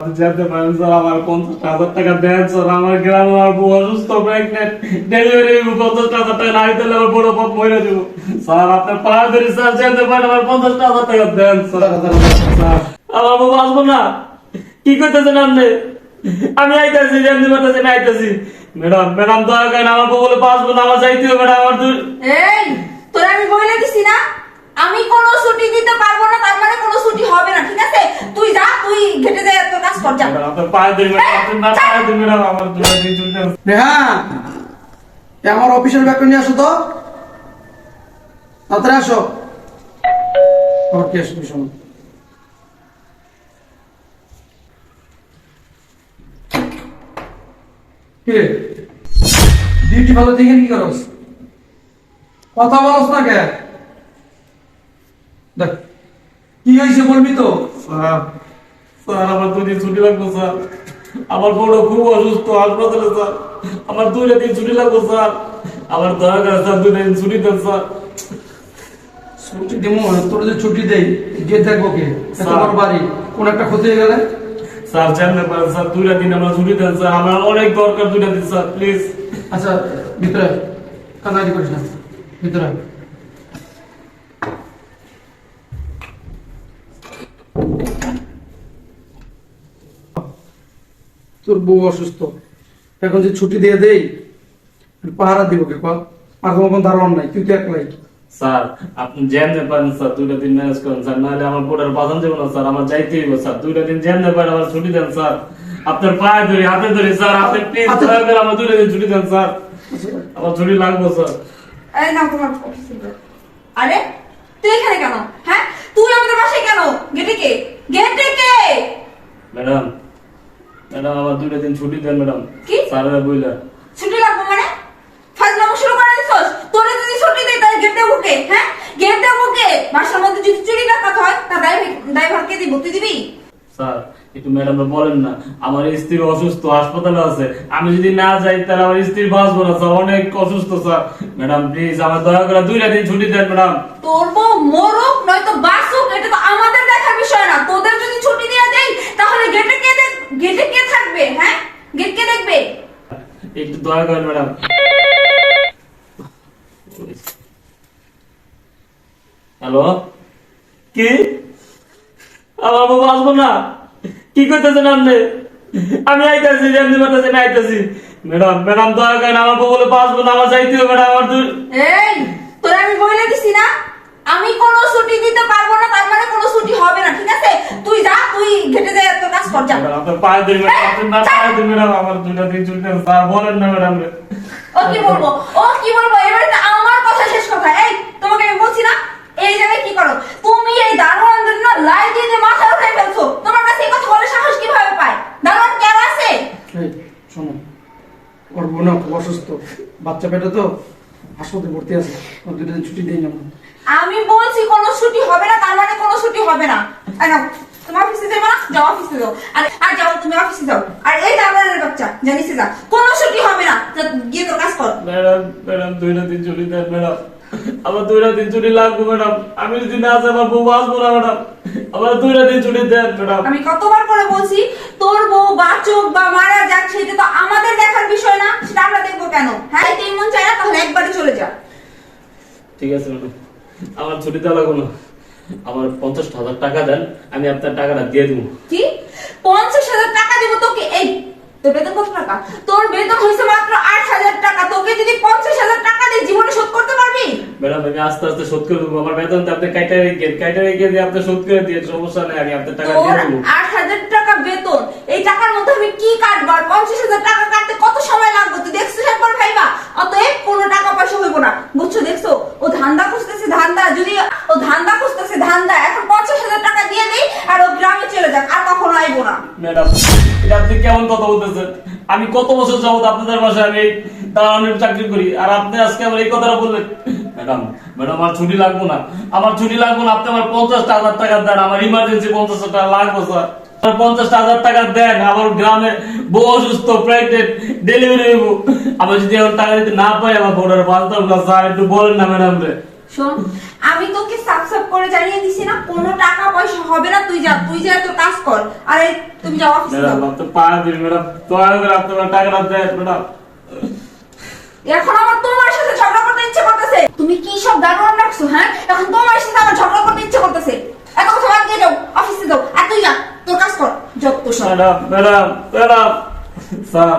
যেতে পারেন স্যার আমার পঞ্চাশ হাজার টাকা দেন স্যার আমার গ্রাম আমার বউ অসুস্থ প্রেগনেন্ট ডেলিভারি পঞ্চাশ হাজার টাকা না দিলে আমার বড় পথ মরে দেব। স্যার, আপনার ধরে স্যার, যেতে পারেন আমার পঞ্চাশ হাজার টাকা দেন স্যার আমার বউ আসব না। কি করতেছেন আপনি? আমি আইতাছি বলতেছি আমি আইতাছি। ম্যাডাম ম্যাডাম, দয়া করেন, আমার বউ বলে না আমার যাইতে হবে, ম্যাডাম, আমার এই, তোর আমি বলে দিছি না? আমি কোনো ছুটি দিতে পারব না, তার মানে কোনো ছুটি হবে না, ঠিক আছে তুই যা তুই ঘেটে যায় তোর কাজ কর যা ম্যাডাম, আপনার পায়ে ধরে ম্যাডাম আপনার আমার অফিসের ব্যাগটা নিয়ে আসো তো। তাড়াতাড়ি আসো। আমার কি আসবে শোনো। কিরে ডিউটি ভালো দেখে কি করস? কথা বলস না কে? দেখ কি হয়েছে বলবি তো? স্যার আমার দুদিন ছুটি লাগবে স্যার। আমার বড় খুব অসুস্থ হাসপাতালে স্যার। আমার দুইটা দিন ছুটি লাগবে স্যার। আমার দয়া করে স্যার দুইটা দিন ছুটি দেন স্যার। ছুটি দেবো তোর যে ছুটি দেই গিয়ে দেখব কে। তোমার বাড়ি। কোন একটা ক্ষতি হয়ে গেলে? স্যার জানতে পারেন স্যার দুইটা দিন আমার ছুটি দেন স্যার। আমার অনেক দরকার দুইটা দিন স্যার প্লিজ। আচ্ছা ভিতরে। কান্নাকাটি করিস না ভিতরে তোর বউ অসুস্থ। এখন যে ছুটি দিয়ে দেই পাহারা দিব কে? কল আর তোমার কোনো ধারণা নাই তুই তো একলাই। স্যার আপনি পারেন স্যার দুইটা দিন ম্যানেজ করেন স্যার নাহলে আমার বোর্ডের বাঁধান যাব না স্যার আমার যাইতে হইব স্যার দুইটা দিন পারেন আমার ছুটি দেন স্যার। আপনার পায়ে ধরে হাতে ধরে স্যার আপনি প্লিজ আচ্ছা। দয়া করে আমার দুইটা দিন ছুটি দেন স্যার। আমার ছুটি লাগবে স্যার। এই নাও তোমার আরে তুই এখানে কেন? হ্যাঁ? তুই আমাদের বাসায় কেন? গেটে কে? গেটে কে? ম্যাডাম ম্যাডাম আমার দুইটা দিন ছুটি দেন ম্যাডাম। কি? স্যারেরা বইলা। ছুটি লাগবে মানে? ফাজলামো শুরু করে দিছস? তোরে যদি ছুটি দেই তাহলে গেটে বুকে হ্যাঁ? গেটে বুকে বাসার মধ্যে যদি চুরি ডাকাত হয় তা ড্রাইভার কে দিব? তুই দিবি? স্যার একটু ম্যাডাম বলেন না আমার স্ত্রী অসুস্থ হাসপাতালে আছে। আমি যদি না যাই তাহলে আমার স্ত্রী বাঁচবো না। স্যার অনেক অসুস্থ স্যার। ম্যাডাম প্লিজ আমার দয়া করে দুইটা দিন ছুটি দেন ম্যাডাম। তোর বউ মরুক নয়তো বাসুক এটা তো আমাদের দেখার বিষয় না। তোদের যদি ছুটি দিয়ে দেই তাহলে গেটে কে দেখ গেটে কে থাকবে হ্যাঁ? গেট কে দেখবে? একটু দয়া করেন ম্যাডাম। হ্যালো? কি? আমার বাবু আসব না। কি করতেছেন আপনি? আমি আইতাছি বলতেছি আমি আইতাছি। ম্যাডাম ম্যাডাম দয়া করেন আমার বাবু বলে বাঁচবো না আমার যাইতে হবে ম্যাডাম আমার এই তোর আমি বলে দিছি না? আমি কোনো ছুটি দিতে পারব না তার মানে কোনো ছুটি হবে না ঠিক আছে? তুই যা তুই ঘেটে যায় তোর কাজ কর যা। আপনার পায়ে ম্যাডাম আপনার পায়ে ধরে ম্যাডাম আমার দুটা দিন ছুটি দেন স্যার বলেন না ম্যাডাম ও কি বলব? ও কি বলব? এবারে তো আমার কথা শেষ কথা। এই তোমাকে আমি বলছি না এই জায়গায় কি করো? তুমি এই দারোয়ানদের না লাই দিয়ে দিয়ে মাথা উঠাই ফেলছো। তোমার কাছে এই কথা বলে সাহস কীভাবে পায়? দারোয়ান কেন আছে? এই শোনো ওর বোন অসুস্থ। বাচ্চা পেটে তো হাসপাতালে ভর্তি আছে। দুটো দিন ছুটি দিয়ে যাব। আমি বলছি কোনো ছুটি হবে না তার মানে কোনো ছুটি হবে না। আর নাও, তুমি অফিসে যাবে না যাও অফিসে যাও। আর আর যাও তুমি অফিসে যাও। আর এই দারোয়ানের বাচ্চা জানিসে যা। কোনো ছুটি হবে না গিয়ে তোর কাজ কর। ম্যাডাম ম্যাডাম দুইটা দিন ছুটি দেন ম্যাডাম। আমার দিন ছুটি লাগবে ম্যাডাম। আমি যদি না যাই আমার বউ না ম্যাডাম। আমার দিন ছুটি দেন ম্যাডাম। আমি কতবার করে বলছি তোর বউ বাচুক বা মারা যাক সেটা তো আমাদের দেখার বিষয় না সেটা আমরা দেখব কেন? হ্যাঁ এই মন চায় না তাহলে একবারে চলে যা। ঠিক আছে ম্যাডাম। আমার ছুটি দেওয়া লাগবে না। আমার পঞ্চাশ হাজার টাকা দেন আমি আপনার টাকাটা দিয়ে দেবো। কি? পঞ্চাশ হাজার টাকা দিব তোকে? এই তোর বেতন কত টাকা? তোর বেতন হয়েছে মাত্র আট হাজার টাকা। তোকে যদি পঞ্চাশ হাজার টাকা দিয়ে জীবনে শোধ করতে পারবি? ম্যাডাম আমি আস্তে আস্তে শোধ করে দেবো। আমার বেতন তো আপনি কাইটা রেখে কাইটা রেখে দিয়ে আপনি শোধ করে দিয়ে সমস্যা নেই আমি আপনার টাকা দিয়ে দেবো। আট হাজার টাকা বেতন এই টাকার মধ্যে আমি কি কাটবো? আর পঞ্চাশ হাজার টাকা কাটতে কত সময় লাগবে? তুই দেখছিস একবার ভাইবা? অতএব কোনো টাকা পয়সা হইব না। বুঝছ দেখছ? ধান্দা খুঁজতেছে, ধান্দা, যদি ও ধান্দা খুঁজতেছে, ধান্দা, এখন পঞ্চাশ হাজার টাকা দিয়ে দেই আর ও গ্রামে চলে যাক, আর কখনো আইবো না। ম্যাডাম, এটা আপনি কেমন কথা বলতেছেন? আমি কত বছর যাবত আপনাদের বাসায় আমি দাঁড়ানোর চাকরি করি, আর আপনি আজকে আমার এই কথাটা বললেন। ম্যাডাম ম্যাডাম, আমার ছুটি লাগবো না। আমার ছুটি লাগবো না, আপনি আমার পঞ্চাশ হাজার টাকা দেন, আমার ইমার্জেন্সি পঞ্চাশ টাকা লাগবে স্যার আমার পঞ্চাশ হাজার টাকা দেন আমার গ্রামে বউ অসুস্থ প্রেগনেন্ট ডেলিভারি হইব। আমি যদি এখন টাকা দিতে না পাই আমার বোর্ডার পাল্টাম না স্যার একটু বলেন না ম্যাডাম রে। শোন আমি তোকে সাফ সাফ করে জানিয়ে দিছি না কোনো টাকা পয়সা হবে না তুই যা তুই যা তোর কাজ কর। আরে তুমি যাও অফিসে ম্যাডাম আপনার পা দিন ম্যাডাম দয়া করে আপনারা টাকাটা দেন ম্যাডাম এখন আমার তোমার সাথে ঝগড়া করতে ইচ্ছে করতেছে। তুমি কি সব দারুণ রাখছো হ্যাঁ? এখন তোমার সাথে আমার ঝগড়া করতে ইচ্ছে করতেছে এত কথা বাদ দিয়ে যাও অফিসে যাও আর তুই যা তোর কাজ কর যত সব madam madam madam sir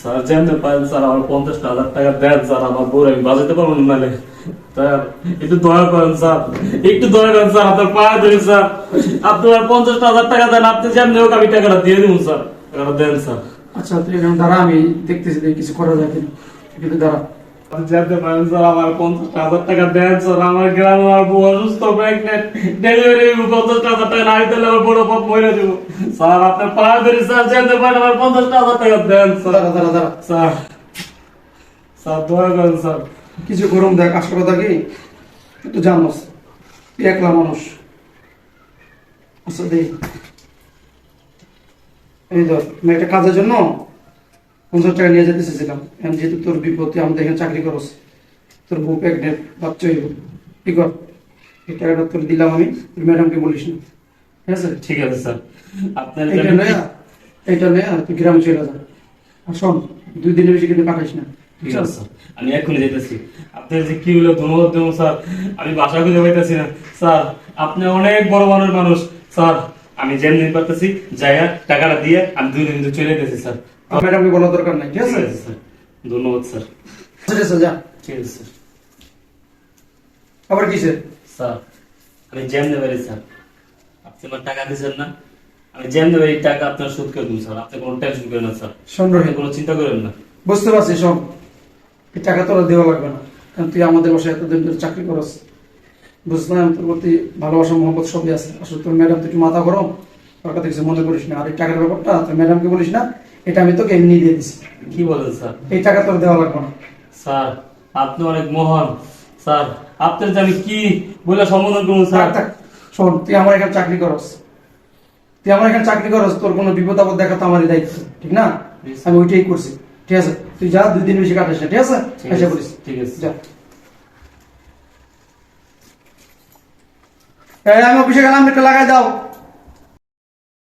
sir জানতে পারেন স্যার আমার পঞ্চাশ হাজার টাকা দেন স্যার আমার বউর আমি বাজাতে পারব না নাহলে। স্যার একটু দয়া করেন স্যার একটু দয়া করেন স্যার আপনার পায়ে ধরি স্যার আপনি আমার পঞ্চাশ হাজার টাকা দেন, আপনি যেমনি হোক আমি টাকাটা দিয়ে দিব স্যার টাকাটা দেন স্যার আচ্ছা তুই এখানে দাঁড়া আমি দেখতেছি দেখি কিছু করা যায় কিনা। কিন্তু দাঁড়া জানতে পারেন স্যার আমার পঞ্চাশ হাজার টাকা দেন স্যার। আমার গ্রামে আমার বউ অসুস্থ প্রেগনেন্ট ডেলিভারি পঞ্চাশ হাজার টাকা না দিলে আমার বড় পথ মরে স্যার আপনার পায়ে ধরি স্যার জানতে পারেন আমার পঞ্চাশ হাজার টাকা দেন স্যার। স্যার স্যার দয়া করেন স্যার। কিছু গরম দেখ আসল কথা কি তুই তো জানোস তুই একলা মানুষ। আচ্ছা দেখ এই ধর একটা কাজের জন্য পঞ্চাশ টাকা নিয়ে যেতে চেয়েছিলাম এখন যেহেতু তোর বিপদ তুই আমাদের এখানে চাকরি করস তোর বউ প্রেগনেন্ট বাচ্চা হইব। কি কর? এই টাকাটা তোর দিলাম আমি তুই ম্যাডামকে বলিস না। ঠিক আছে? ঠিক আছে স্যার। আপনার জন্য- নয় আর তুই গ্রামে চলে যা। আর শোন দুই দিনের বেশি কিন্তু কাটাইস না। ঠিক আছে স্যার। আমি এক্ষুনি যেতেছি। আপনার যে কি হলো ধন্যবাদ দেবো স্যার। আমি বাসা খুঁজে পাইতেছি না। স্যার আপনি অনেক বড় মানুষ মানুষ। স্যার আমি যেমনি পারতেছি জায়গা টাকাটা দিয়ে আমি দুই দিন চলে যেতেছি স্যার। আর ম্যাডামকে বলার দরকার নাই। ঠিক আছে? ধন্যবাদ স্যার। ঠিক আছে যা। ঠিক আছে স্যার। আবার কিসের? স্যার আমি পারি স্যার। আপনি আমার টাকা দিচ্ছেন না। আমি পারি টাকা আপনার শোধ করে স্যার। আপনি কোনো টেনশন করেন না স্যার। আপনি কোনো চিন্তা করেন না। বুঝতে পারছি শোন। এই টাকা তোরা দেওয়া লাগবে না। কারণ তুই আমাদের বাসায় এতদিন ধরে চাকরি করস। বুঝলাম তোর প্রতি ভালোবাসা মহব্বত সবই আছে। আসলে তোর ম্যাডাম তুই একটু মাথা গরম। তোর কথা কিছু মনে করিস না। আর এই টাকার ব্যাপারটা তোর ম্যাডামকে বলিস না। এটা আমি তোকে এমনি দিয়ে দিছি। কি বলেন স্যার? এই টাকা তোর দেওয়া লাগবে না। স্যার আপনি অনেক মহান। স্যার আপনার যে আমি কি বলে সম্বোধন করব স্যার। শোন তুই আমার এখানে চাকরি করস। তুই আমার এখানে চাকরি করস তোর কোনো বিপদ আপদ দেখা তো আমারই দায়িত্ব ঠিক না? আমি ওইটাই করছি ঠিক আছে? তুই যা দুই দিন বেশি কাটাস না ঠিক আছে? এসে বলিস। ঠিক আছে। যা। আমি অফিসে গেলাম একটু লাগাই দাও।